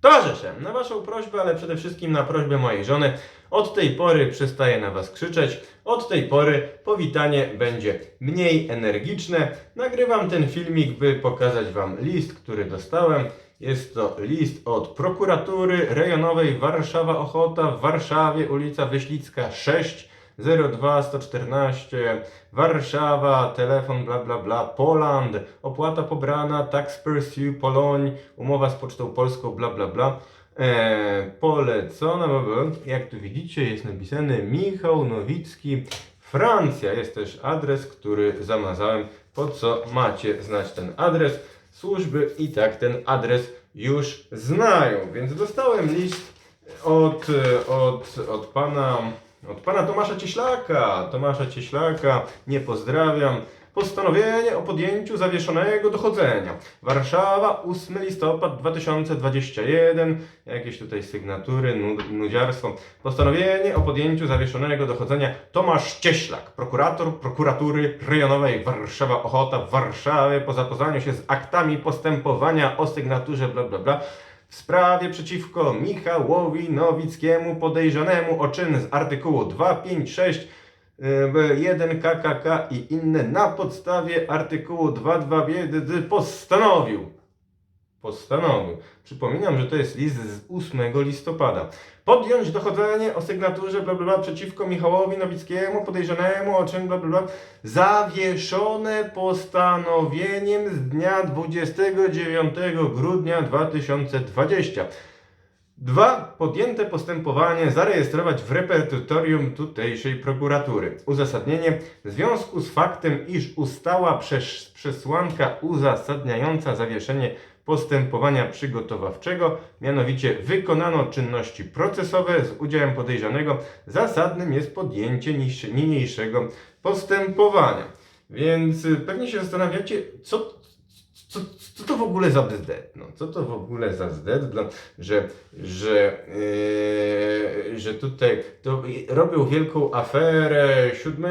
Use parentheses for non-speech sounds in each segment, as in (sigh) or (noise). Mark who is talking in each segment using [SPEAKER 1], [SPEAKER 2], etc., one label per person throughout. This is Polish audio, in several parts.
[SPEAKER 1] Towarzysze, na Waszą prośbę, ale przede wszystkim na prośbę mojej żony, od tej pory przestaję na Was krzyczeć. Od tej pory powitanie będzie mniej energiczne. Nagrywam ten filmik, by pokazać Wam list, który dostałem. Jest to list od prokuratury rejonowej Warszawa Ochota w Warszawie, ulica Wyślicka 6. 02 114 Warszawa, telefon bla bla bla, Poland, opłata pobrana, tax pursue, Poloń, umowa z Pocztą Polską bla bla bla. Eee, polecona, jak tu widzicie jest napisane Michał Nowicki, Francja. Jest też adres, który zamazałem, po co macie znać ten adres. Służby i tak ten adres już znają, więc dostałem list od, e, od, od pana od pana Tomasza Cieślaka. Tomasza Cieślaka, nie pozdrawiam. Postanowienie o podjęciu zawieszonego dochodzenia. Warszawa, 8 listopad 2021. Jakieś tutaj sygnatury, nud, nudziarstwo. Postanowienie o podjęciu zawieszonego dochodzenia. Tomasz Cieślak, prokurator prokuratury rejonowej Warszawa Ochota w Warszawie po zapoznaniu się z aktami postępowania o sygnaturze bla bla bla w sprawie przeciwko Michałowi Nowickiemu podejrzanemu o czyn z artykułu 256 1 KKK i inne na podstawie artykułu 22 postanowił postanowił. Przypominam, że to jest list z 8 listopada. Podjąć dochodzenie o sygnaturze bla, bla, bla przeciwko Michałowi Nowickiemu podejrzanemu o czyn bla, bla, bla zawieszone postanowieniem z dnia 29 grudnia 2020. Dwa. Podjęte postępowanie zarejestrować w repertorium tutejszej prokuratury. Uzasadnienie. W związku z faktem, iż ustała przesłanka uzasadniająca zawieszenie postępowania przygotowawczego, mianowicie wykonano czynności procesowe z udziałem podejrzanego, zasadnym jest podjęcie niniejszego postępowania. Więc y, pewnie się zastanawiacie, co, co, co to w ogóle za bzdet? No, co to w ogóle za bzdet? Dla, że, że, yy, że tutaj to robią wielką aferę 7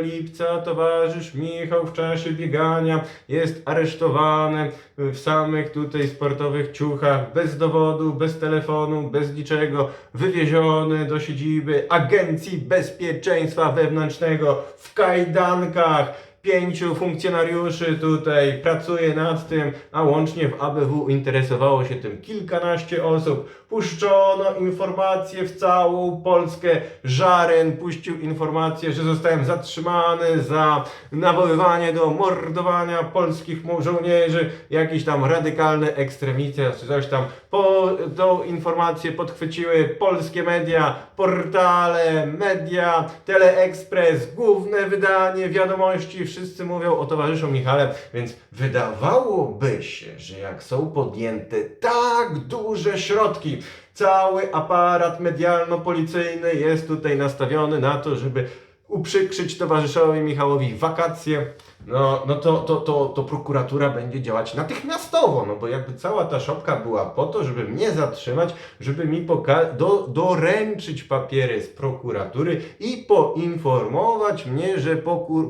[SPEAKER 1] lipca towarzysz Michał w czasie biegania jest aresztowany w samych tutaj sportowych ciuchach, bez dowodu, bez telefonu, bez niczego, wywieziony do siedziby Agencji Bezpieczeństwa Wewnętrznego w kajdankach. Pięciu funkcjonariuszy tutaj pracuje nad tym, a łącznie w ABW interesowało się tym kilkanaście osób. Puszczono informacje w całą Polskę. Żaren puścił informację, że zostałem zatrzymany za nawoływanie do mordowania polskich żołnierzy. Jakiś tam radykalny ekstremista czy coś tam. Po tą informację podchwyciły polskie media, portale, media, Teleexpress, główne wydanie wiadomości. Wszyscy mówią o towarzyszu Michale, więc wydawałoby się, że jak są podjęte tak duże środki, cały aparat medialno-policyjny jest tutaj nastawiony na to, żeby uprzykrzyć towarzyszowi Michałowi wakacje, no, no to, to, to, to prokuratura będzie działać natychmiastowo, no bo jakby cała ta szopka była po to, żeby mnie zatrzymać, żeby mi poka- do, doręczyć papiery z prokuratury i poinformować mnie, że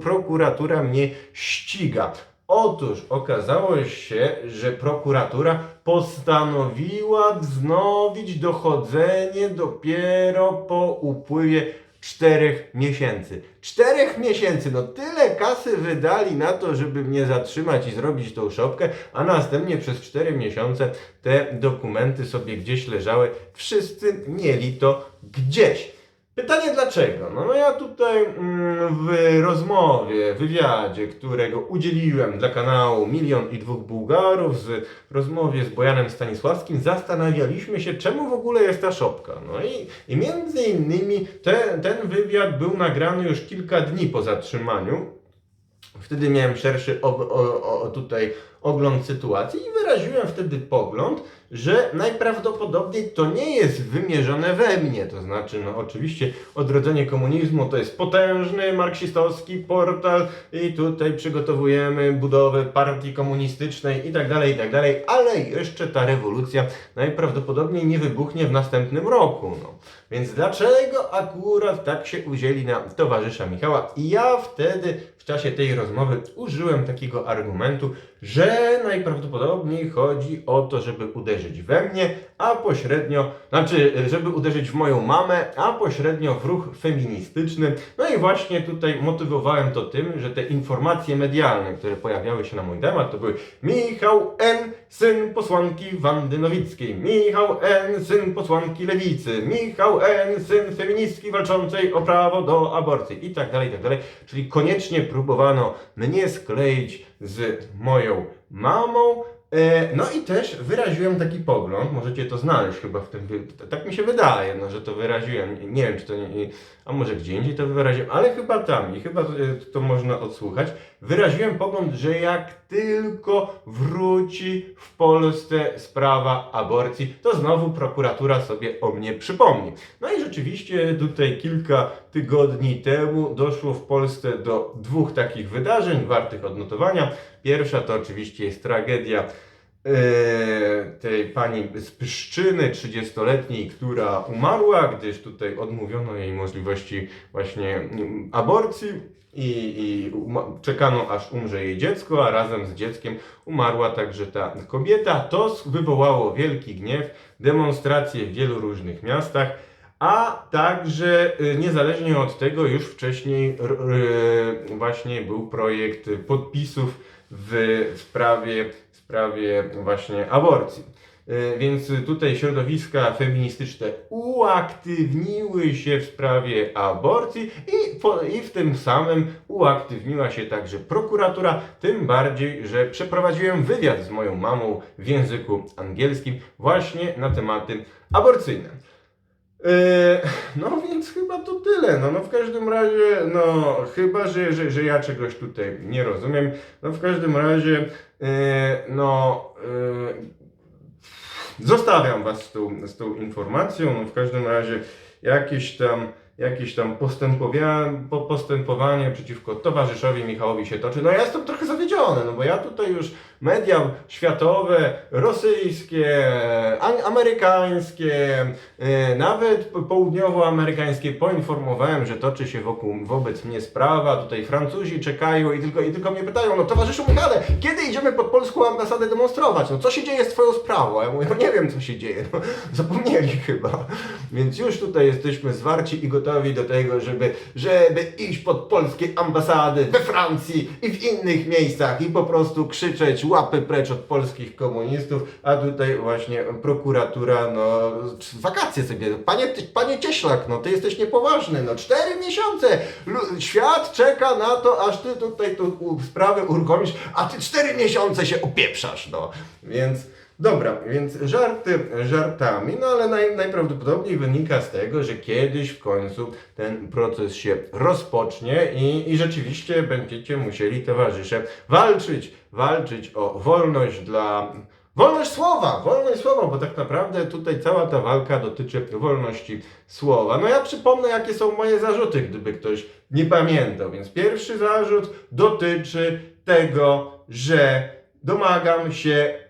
[SPEAKER 1] prokuratura mnie ściga. Otóż okazało się, że prokuratura postanowiła wznowić dochodzenie dopiero po upływie czterech miesięcy. Czterech miesięcy, no tyle kasy wydali na to, żeby mnie zatrzymać i zrobić tą szopkę, a następnie przez cztery miesiące te dokumenty sobie gdzieś leżały. Wszyscy mieli to gdzieś. Pytanie dlaczego? No, no ja tutaj mm, w rozmowie, wywiadzie, którego udzieliłem dla kanału Milion i Dwóch Bułgarów, z rozmowie z Bojanem Stanisławskim, zastanawialiśmy się, czemu w ogóle jest ta szopka. No i, i między innymi te, ten wywiad był nagrany już kilka dni po zatrzymaniu. Wtedy miałem szerszy o, o, o, tutaj ogląd sytuacji i wyraziłem wtedy pogląd, że najprawdopodobniej to nie jest wymierzone we mnie. To znaczy, no oczywiście odrodzenie komunizmu to jest potężny marksistowski portal i tutaj przygotowujemy budowę partii komunistycznej i tak dalej, i tak dalej, ale jeszcze ta rewolucja najprawdopodobniej nie wybuchnie w następnym roku. No. Więc dlaczego akurat tak się uzięli na towarzysza Michała? I ja wtedy w czasie tej rozmowy użyłem takiego argumentu, że najprawdopodobniej chodzi o to, żeby uderzyć we mnie, a pośrednio, znaczy, żeby uderzyć w moją mamę, a pośrednio w ruch feministyczny. No i właśnie tutaj motywowałem to tym, że te informacje medialne, które pojawiały się na mój temat, to były Michał N., syn posłanki Wandy Nowickiej, Michał N., syn posłanki Lewicy, Michał N., syn feministki walczącej o prawo do aborcji i tak dalej, i tak dalej. Czyli koniecznie próbowano mnie skleić z moją mamą, No i też wyraziłem taki pogląd, możecie to znaleźć chyba w tym, tak mi się wydaje, no, że to wyraziłem, Nie- wiem czy to nie, a może gdzie indziej to wyraziłem, ale chyba tam i chyba to, to można odsłuchać. Wyraziłem pogląd, że jak tylko wróci w Polsce sprawa aborcji, to znowu prokuratura sobie o mnie przypomni. No i rzeczywiście tutaj kilka tygodni temu doszło w Polsce do dwóch takich wydarzeń wartych odnotowania. Pierwsza to oczywiście jest tragedia tej pani z Pyszczyny, 30-letniej, która umarła, gdyż tutaj odmówiono jej możliwości właśnie mm, aborcji i, i czekano aż umrze jej dziecko, a razem z dzieckiem umarła także ta kobieta. To wywołało wielki gniew, demonstracje w wielu różnych miastach. A także y, niezależnie od tego już wcześniej y, właśnie był projekt podpisów w sprawie, w sprawie właśnie aborcji. Y, Więc tutaj środowiska feministyczne uaktywniły się w sprawie aborcji i, po, i w tym samym uaktywniła się także prokuratura, tym bardziej, że przeprowadziłem wywiad z moją mamą w języku angielskim właśnie na tematy aborcyjne. Yy, no więc chyba to tyle. No, no w każdym razie, no chyba, że, że, że ja czegoś tutaj nie rozumiem. No w każdym razie, yy, no yy, zostawiam Was z tą, z tą informacją. No w każdym razie jakieś tam jakieś tam postępowanie przeciwko towarzyszowi Michałowi się toczy. No ja jestem trochę zawiedziony, no bo ja tutaj już media światowe, rosyjskie, amerykańskie, e, nawet po- południowoamerykańskie poinformowałem, że toczy się wokół, wobec mnie sprawa. Tutaj Francuzi czekają i tylko, i tylko mnie pytają, no towarzyszu Michale, kiedy idziemy pod polską ambasadę demonstrować? No co się dzieje z twoją sprawą? Ja mówię, no nie wiem co się dzieje, no, (laughs) zapomnieli chyba. Więc już tutaj jesteśmy zwarci i gotowi do tego, żeby, żeby iść pod polskie ambasady we Francji i w innych miejscach i po prostu krzyczeć łapy precz od polskich komunistów, a tutaj właśnie prokuratura, no wakacje sobie, panie, panie Cieślak, no ty jesteś niepoważny, no cztery miesiące, Lu- świat czeka na to, aż ty tutaj tu sprawę uruchomisz, a ty cztery miesiące się opieprzasz, no, więc Dobra, więc żarty żartami, no ale naj, najprawdopodobniej wynika z tego, że kiedyś w końcu ten proces się rozpocznie i, i rzeczywiście będziecie musieli towarzysze walczyć, walczyć o wolność dla. Wolność słowa, wolność słowa, bo tak naprawdę tutaj cała ta walka dotyczy wolności słowa. No ja przypomnę, jakie są moje zarzuty, gdyby ktoś nie pamiętał. Więc pierwszy zarzut dotyczy tego, że domagam się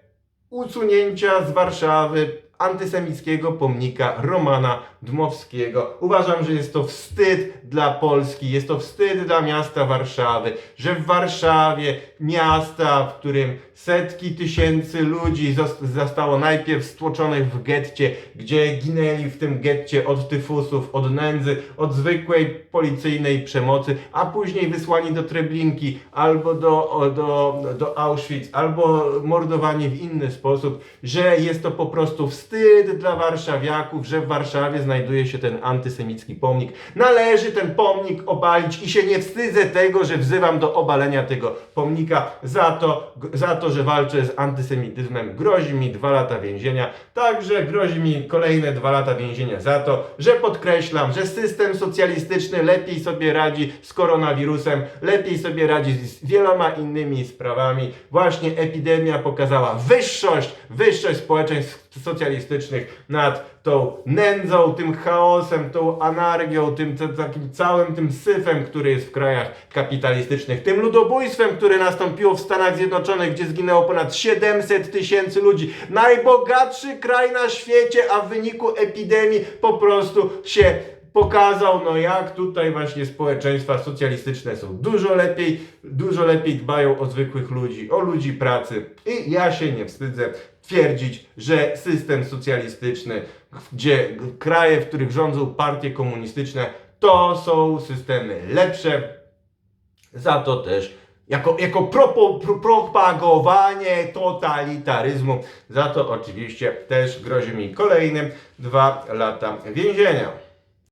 [SPEAKER 1] usunięcia z Warszawy antysemickiego pomnika Romana Dmowskiego. Uważam, że jest to wstyd dla Polski, jest to wstyd dla miasta Warszawy, że w Warszawie, miasta, w którym setki tysięcy ludzi zos- zostało najpierw stłoczonych w getcie, gdzie ginęli w tym getcie od tyfusów, od nędzy, od zwykłej policyjnej przemocy, a później wysłani do Treblinki albo do, do, do Auschwitz, albo mordowani w inny sposób, że jest to po prostu wstyd dla warszawiaków, że w Warszawie znajduje się ten antysemicki pomnik. Należy ten pomnik obalić i się nie wstydzę tego, że wzywam do obalenia tego pomnika za to, za to, że walczę z antysemityzmem. Grozi mi dwa lata więzienia, także grozi mi kolejne dwa lata więzienia za to, że podkreślam, że system socjalistyczny lepiej sobie radzi z koronawirusem, lepiej sobie radzi z wieloma innymi sprawami. Właśnie epidemia pokazała wyższość, wyższość społeczeństw socjalistycznych nad tą nędzą, tym chaosem, tą anarchią, tym takim całym tym syfem, który jest w krajach kapitalistycznych, tym ludobójstwem, które nastąpiło w Stanach Zjednoczonych, gdzie zginęło ponad 700 tysięcy ludzi. Najbogatszy kraj na świecie, a w wyniku epidemii po prostu się pokazał, no jak tutaj właśnie społeczeństwa socjalistyczne są. Dużo lepiej, dużo lepiej dbają o zwykłych ludzi, o ludzi pracy. I ja się nie wstydzę twierdzić, że system socjalistyczny, gdzie kraje, w których rządzą partie komunistyczne, to są systemy lepsze. Za to też jako, jako propo, pro, propagowanie totalitaryzmu. Za to oczywiście też grozi mi kolejne dwa lata więzienia.